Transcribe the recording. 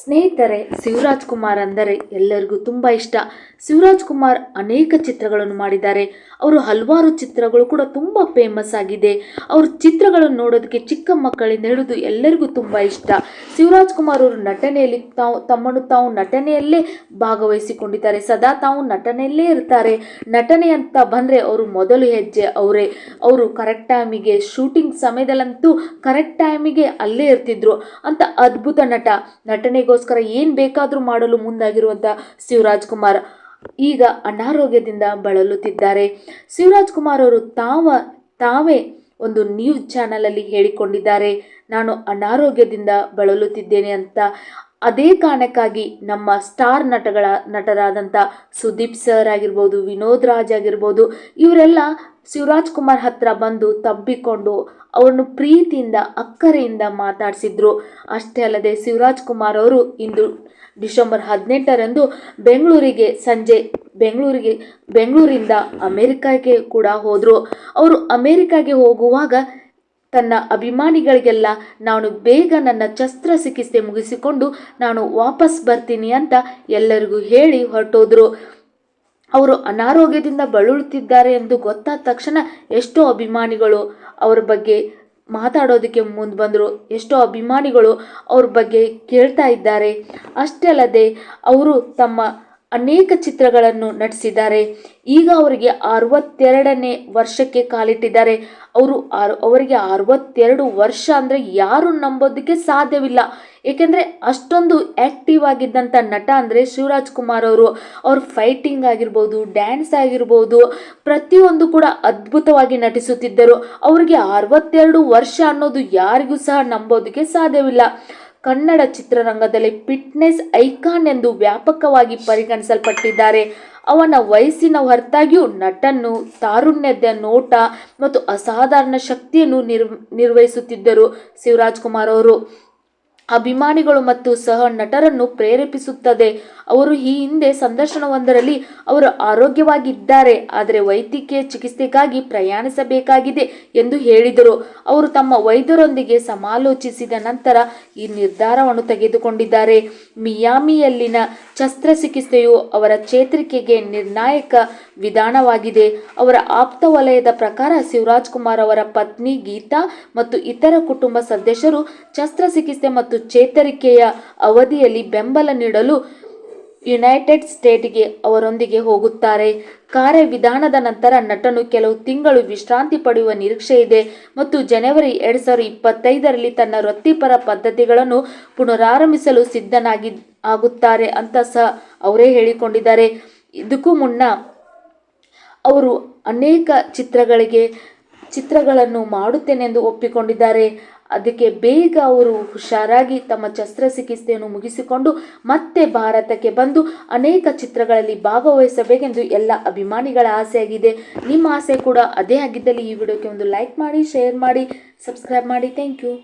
ಸ್ನೇಹಿತರೆ, ಶಿವರಾಜ್ ಕುಮಾರ್ ಅಂದರೆ ಎಲ್ಲರಿಗೂ ತುಂಬ ಇಷ್ಟ. ಶಿವರಾಜ್ ಕುಮಾರ್ ಅನೇಕ ಚಿತ್ರಗಳನ್ನು ಮಾಡಿದ್ದಾರೆ. ಅವರು ಹಲವಾರು ಚಿತ್ರಗಳು ಕೂಡ ತುಂಬ ಫೇಮಸ್ ಆಗಿದೆ. ಅವ್ರ ಚಿತ್ರಗಳನ್ನು ನೋಡೋದಕ್ಕೆ ಚಿಕ್ಕ ಮಕ್ಕಳಿಂದ ಹಿಡಿದು ಎಲ್ಲರಿಗೂ ತುಂಬ ಇಷ್ಟ. ಶಿವರಾಜ್ ಕುಮಾರ್ ಅವರು ನಟನೆಯಲ್ಲಿ ತಾವು, ತಮ್ಮನ್ನು ತಾವು ನಟನೆಯಲ್ಲೇ ಭಾಗವಹಿಸಿಕೊಂಡಿದ್ದಾರೆ. ಸದಾ ತಾವು ನಟನೆಯಲ್ಲೇ ಇರ್ತಾರೆ. ನಟನೆ ಅಂತ ಬಂದರೆ ಅವರು ಮೊದಲು ಹೆಜ್ಜೆ ಅವರೇ. ಅವರು ಕರೆಕ್ಟ್ ಟೈಮಿಗೆ ಶೂಟಿಂಗ್ ಸಮಯದಲ್ಲಂತೂ ಕರೆಕ್ಟ್ ಟೈಮಿಗೆ ಅಲ್ಲೇ ಇರ್ತಿದ್ರು. ಅಂತ ಅದ್ಭುತ ನಟ. ನಟನೆಗೋಸ್ಕರ ಏನು ಬೇಕಾದರೂ ಮಾಡಲು ಮುಂದಾಗಿರುವಂಥ ಶಿವರಾಜ್ ಕುಮಾರ್ ಈಗ ಅನಾರೋಗ್ಯದಿಂದ ಬಳಲುತ್ತಿದ್ದಾರೆ. ಶಿವರಾಜ್ ಕುಮಾರ್ ಅವರು ತಾವ, ತಾವೇ ಒಂದು ನ್ಯೂಸ್ ಚಾನಲಲ್ಲಿ ಹೇಳಿಕೊಂಡಿದ್ದಾರೆ. ನಾನು ಅನಾರೋಗ್ಯದಿಂದ ಬಳಲುತ್ತಿದ್ದೇನೆ ಅಂತ. ಅದೇ ಕಾರಣಕ್ಕಾಗಿ ನಮ್ಮ ಸ್ಟಾರ್ ನಟಗಳ, ನಟರಾದಂಥ ಸುದೀಪ್ ಸರ್ ಆಗಿರ್ಬೋದು, ವಿನೋದ್ ರಾಜ್ ಆಗಿರ್ಬೋದು, ಇವರೆಲ್ಲ ಶಿವರಾಜ್ ಕುಮಾರ್ ಹತ್ರ ಬಂದು ತಬ್ಬಿಕೊಂಡು ಅವರನ್ನು ಪ್ರೀತಿಯಿಂದ, ಅಕ್ಕರೆಯಿಂದ ಮಾತಾಡಿಸಿದ್ರು. ಅಷ್ಟೇ ಅಲ್ಲದೆ ಶಿವರಾಜ್ ಕುಮಾರ್ ಅವರು ಇಂದು ಡಿಸೆಂಬರ್ ಹದಿನೆಂಟರಂದು ಬೆಂಗಳೂರಿಗೆ, ಸಂಜೆ ಬೆಂಗಳೂರಿಗೆ, ಬೆಂಗಳೂರಿಂದ ಅಮೇರಿಕಾಗೆ ಕೂಡ ಹೋದರು. ಅವರು ಅಮೇರಿಕಾಗೆ ಹೋಗುವಾಗ ತನ್ನ ಅಭಿಮಾನಿಗಳಿಗೆಲ್ಲ, ನಾನು ಬೇಗ ನನ್ನ ಶಸ್ತ್ರಚಿಕಿತ್ಸೆ ಮುಗಿಸಿಕೊಂಡು ನಾನು ವಾಪಸ್ ಬರ್ತೀನಿ ಅಂತ ಎಲ್ಲರಿಗೂ ಹೇಳಿ ಹೊರಟೋದ್ರು. ಅವರು ಅನಾರೋಗ್ಯದಿಂದ ಬಳಲುತ್ತಿದ್ದಾರೆ ಎಂದು ಗೊತ್ತಾದ ತಕ್ಷಣ ಎಷ್ಟೋ ಅಭಿಮಾನಿಗಳು ಅವರ ಬಗ್ಗೆ ಮಾತಾಡೋದಕ್ಕೆ ಮುಂದೆ ಬಂದರು. ಎಷ್ಟೋ ಅಭಿಮಾನಿಗಳು ಅವ್ರ ಬಗ್ಗೆ ಕೇಳ್ತಾ ಇದ್ದಾರೆ. ಅಷ್ಟೇ ಅಲ್ಲದೆ ಅವರು ತಮ್ಮ ಅನೇಕ ಚಿತ್ರಗಳನ್ನು ನಟಿಸಿದ್ದಾರೆ. ಈಗ ಅವರಿಗೆ ಅರವತ್ತೆರಡನೇ ವರ್ಷಕ್ಕೆ ಕಾಲಿಟ್ಟಿದ್ದಾರೆ. ಅವರು ಅವರಿಗೆ ಅರವತ್ತೆರಡು ವರ್ಷ ಅಂದರೆ ಯಾರು ನಂಬೋದಕ್ಕೆ ಸಾಧ್ಯವಿಲ್ಲ. ಏಕೆಂದರೆ ಅಷ್ಟೊಂದು ಆ್ಯಕ್ಟಿವ್ ಆಗಿದ್ದಂಥ ನಟ ಅಂದರೆ ಶಿವರಾಜ್ ಕುಮಾರ್ ಅವರು. ಅವ್ರ ಫೈಟಿಂಗ್ ಆಗಿರ್ಬೋದು, ಡ್ಯಾನ್ಸ್ ಆಗಿರ್ಬೋದು, ಪ್ರತಿಯೊಂದು ಕೂಡ ಅದ್ಭುತವಾಗಿ ನಟಿಸುತ್ತಿದ್ದರು. ಅವರಿಗೆ ಅರವತ್ತೆರಡು ವರ್ಷ ಅನ್ನೋದು ಯಾರಿಗೂ ಸಹ ನಂಬೋದಕ್ಕೆ ಸಾಧ್ಯವಿಲ್ಲ. ಕನ್ನಡ ಚಿತ್ರರಂಗದಲ್ಲಿ ಫಿಟ್ನೆಸ್ ಐಕಾನ್ ಎಂದು ವ್ಯಾಪಕವಾಗಿ ಪರಿಗಣಿಸಲ್ಪಟ್ಟಿದ್ದಾರೆ. ಅವನ ವಯಸ್ಸಿನ ಹೊರತಾಗಿಯೂ ನಟನ್ನು ತಾರುಣ್ಯದ ನೋಟ ಮತ್ತು ಅಸಾಧಾರಣ ಶಕ್ತಿಯನ್ನು ನಿರ್ ನಿರ್ವಹಿಸುತ್ತಿದ್ದರು ಶಿವರಾಜ್ ಕುಮಾರ್ ಅವರು. ಅಭಿಮಾನಿಗಳು ಮತ್ತು ಸಹ ನಟರನ್ನು ಪ್ರೇರೇಪಿಸುತ್ತದೆ. ಅವರು ಈ ಹಿಂದೆ ಸಂದರ್ಶನವೊಂದರಲ್ಲಿ ಅವರು ಆರೋಗ್ಯವಾಗಿದ್ದಾರೆ, ಆದರೆ ವೈದ್ಯಕೀಯ ಚಿಕಿತ್ಸೆಗಾಗಿ ಪ್ರಯಾಣಿಸಬೇಕಾಗಿದೆ ಎಂದು ಹೇಳಿದರು. ಅವರು ತಮ್ಮ ವೈದ್ಯರೊಂದಿಗೆ ಸಮಾಲೋಚಿಸಿದ ನಂತರ ಈ ನಿರ್ಧಾರವನ್ನು ತೆಗೆದುಕೊಂಡಿದ್ದಾರೆ. ಮಿಯಾಮಿಯಲ್ಲಿನ ಶಸ್ತ್ರಚಿಕಿತ್ಸೆಯು ಅವರ ಚೇತರಿಕೆಗೆ ನಿರ್ಣಾಯಕ ವಿಧಾನವಾಗಿದೆ. ಅವರ ಆಪ್ತ ವಲಯದ ಪ್ರಕಾರ ಶಿವರಾಜ್ ಕುಮಾರ್ ಅವರ ಪತ್ನಿ ಗೀತಾ ಮತ್ತು ಇತರ ಕುಟುಂಬ ಸದಸ್ಯರು ಶಸ್ತ್ರಚಿಕಿತ್ಸೆ ಮತ್ತು ಚೇತರಿಕೆಯ ಅವಧಿಯಲ್ಲಿ ಬೆಂಬಲ ನೀಡಲು ಯುನೈಟೆಡ್ ಸ್ಟೇಟ್ಗೆ ಅವರೊಂದಿಗೆ ಹೋಗುತ್ತಾರೆ. ಕಾರ್ಯವಿಧಾನದ ನಂತರ ನಟನು ಕೆಲವು ತಿಂಗಳು ವಿಶ್ರಾಂತಿ ಪಡೆಯುವ ನಿರೀಕ್ಷೆ ಇದೆ ಮತ್ತು ಜನವರಿ ಎರಡು ಸಾವಿರದ ಇಪ್ಪತ್ತೈದರಲ್ಲಿ ತನ್ನ ವೃತ್ತಿಪರ ಪದ್ಧತಿಗಳನ್ನು ಪುನರಾರಂಭಿಸಲು ಸಿದ್ಧನಾಗಿ ಆಗುತ್ತಾರೆ ಅಂತ ಸಹ ಅವರೇ ಹೇಳಿಕೊಂಡಿದ್ದಾರೆ. ಇದಕ್ಕೂ ಮುನ್ನ ಅವರು ಅನೇಕ ಚಿತ್ರಗಳಿಗೆ ಚಿತ್ರಗಳನ್ನು ಮಾಡುತ್ತೇನೆಂದು ಒಪ್ಪಿಕೊಂಡಿದ್ದಾರೆ. ಅದಕ್ಕೆ ಬೇಗ ಅವರು ಹುಷಾರಾಗಿ ತಮ್ಮ ಶಸ್ತ್ರಚಿಕಿತ್ಸೆಯನ್ನು ಮುಗಿಸಿಕೊಂಡು ಮತ್ತೆ ಭಾರತಕ್ಕೆ ಬಂದು ಅನೇಕ ಚಿತ್ರಗಳಲ್ಲಿ ಭಾಗವಹಿಸಬೇಕೆಂದು ಎಲ್ಲ ಅಭಿಮಾನಿಗಳ ಆಸೆಯಾಗಿದೆ. ನಿಮ್ಮ ಆಸೆ ಕೂಡ ಅದೇ ಆಗಿದ್ದಲ್ಲಿ ಈ ವಿಡಿಯೋಕ್ಕೆ ಒಂದು ಲೈಕ್ ಮಾಡಿ, ಶೇರ್ ಮಾಡಿ, ಸಬ್ಸ್ಕ್ರೈಬ್ ಮಾಡಿ. Thank you.